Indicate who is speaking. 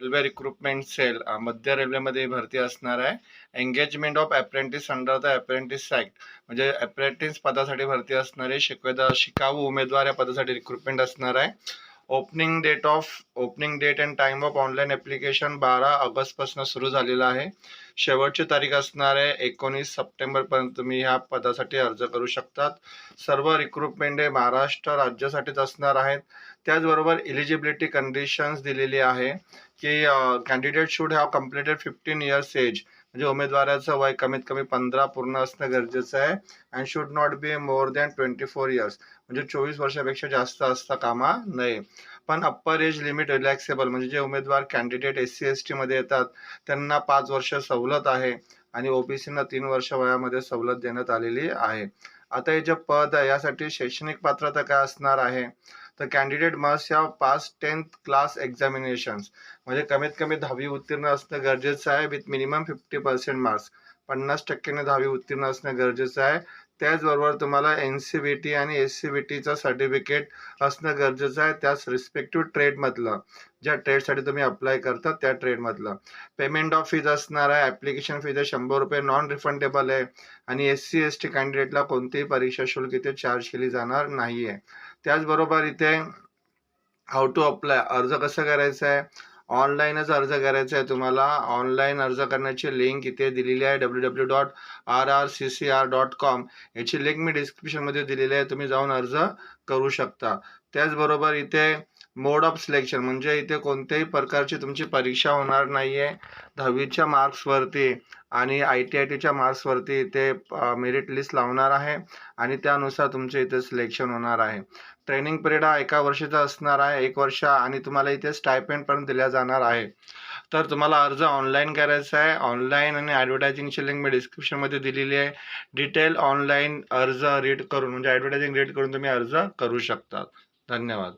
Speaker 1: Railway recruitment sale मध्य रेल्वेमध्ये भरती असणार आहे. Engagement of apprentice under the apprentice act म्हणजे अप्रेंटिस पदासाठी भरती असणारे आहे शिकवेदा शिकाऊ उमेदवार या पदासाठी रिक्रुटमेंट असणार आहे. Opening date of opening date and time of online application बारा ऑगस्टपासून सुरू झालेलं आहे. शेवटची तारीख असणार आहे एकोणीस सप्टेंबरपर्यंत तुम्ही ह्या पदासाठी अर्ज करू शकतात. सर्व रिक्रुटमेंट हे महाराष्ट्र राज्यासाठीच असणार आहेत. त्याचबरोबर इलिजिबिलिटी कंडिशन्स दिलेली आहे की candidate should have completed fifteen years age म्हणजे उमेदवाराचं वय कमीत कमी पंधरा पूर्ण असणं गरजेचं आहे and should not be more than twenty four years म्हणजे चोवीस वर्षापेक्षा जास्त असता कामा नये. पण अप्पर एज लिमिट रिलॅक्सेबल म्हणजे जे उमेदवार कॅन्डिडेट एस सी एस टीमध्ये येतात त्यांना पाच वर्ष सवलत आहे आणि ओबीसीना तीन वर्ष वयामध्ये सवलत देण्यात आलेली आहे. आता हे जे पद आहे यासाठी शैक्षणिक पात्रता काय असणार आहे? तर candidate must have pass tenth class examinations म्हणजे कमीत कमी दहावी उत्तीर्ण असणं गरजेचं आहे with minimum fifty percent marks पन्नास टक्क्याने दहावी उत्तीर्ण असणं गरजेचं आहे. त्याचबरोबर तुम्हाला एन सी बी टी आणि एस सी बी टीचं सर्टिफिकेट असणं गरजेचं आहे त्याच रिस्पेक्टिव्ह ट्रेडमधलं ज्या ट्रेडसाठी तुम्ही अप्लाय करता त्या ट्रेडमधलं पेमेंट ऑफ फीज असणार आहे ॲप्लिकेशन फीज आहे शंभर रुपये नॉन रिफंडेबल आहे. आणि एस सी एस टी कॅन्डिडेटला कोणतीही परीक्षा शुल्क इथे चार्ज केली जाणार नाही आहे त्याचबरोबर इथे हाऊ टू अप्लाय अर्ज कसं करायचं आहे? ऑनलाईनच अर्ज करायचा आहे तुम्हाला. ऑनलाईन अर्ज करण्याची लिंक इथे दिलेली आहे W W dot R R C C R dot com याची लिंक मी डिस्क्रिप्शनमध्ये दिलेली आहे. तुम्ही जाऊन अर्ज करू शकता. त्याचबरोबर इथे मोड ऑफ सिलेक्शन म्हणजे इथे कोणत्याही प्रकारची तुमची परीक्षा होणार नाही आहे दहावीच्या मार्क्सवरती आणि आय टी आय टीच्या मार्क्सवरती इथे मेरिट लिस्ट लावणार आहे आणि त्यानुसार तुमचे इथे सिलेक्शन होणार आहे. ट्रेनिंग पिरियड हा एका वर्षाचा असणार आहे एक वर्ष आणि तुम्हाला इथे स्टायपेंड पण दिल्या जाणार आहे. तर तुम्हाला अर्ज ऑनलाईन करायचा आहे. ऑनलाईन आणि ॲडव्हर्टायझिंगची लिंक मी डिस्क्रिप्शनमध्ये दिलेली आहे. डिटेल ऑनलाईन अर्ज रीड करून म्हणजे ॲडव्हर्टायझिंग रीड करून तुम्ही अर्ज करू शकता. धन्यवाद.